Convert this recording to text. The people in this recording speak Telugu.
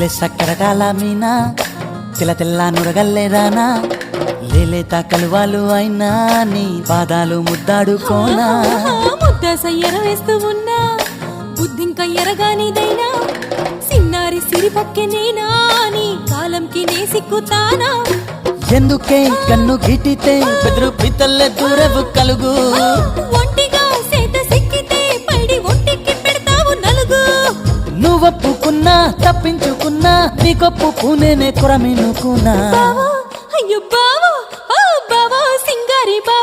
తెల్లె సక్కరటాల మీనా తెల్ల తెల్ల నురగల్లేదానా లేలేత కలువాలు అయినా నీ పాదాలు ముద్దాడుకోనా. ముద్ద సయ్యర వేస్తూ ఉన్నా బుద్ధింక ఎరగానిదైనా సిన్నారి సిరిపక్కె నేనా నీ కాలంకి నే సిక్కుతానా. ఎందుకే కన్ను గిటితే బెదురు పితల్లె దూరవు కలుగు. నువ్వొప్పుకున్నా తప్పించుకున్నా నీకొప్పుకునేనే కురమినుకున్నా. అయ్యో బావా బావా సింగారి బా